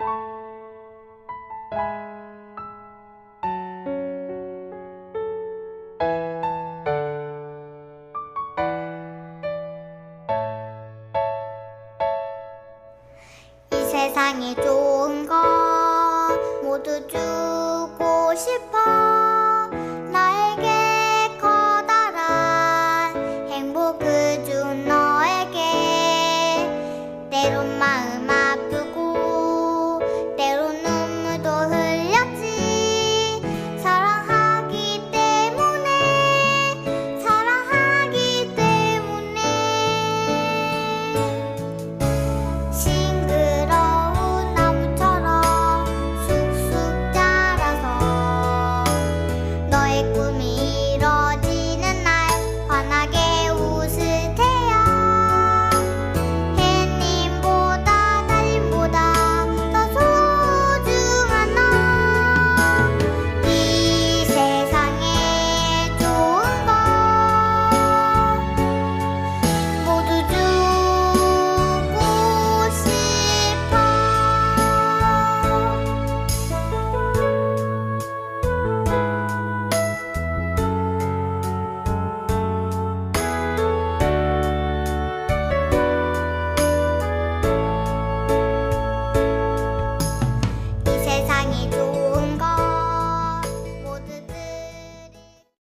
이 세상에 좋은 거 모두 주고 싶어 me, Roger.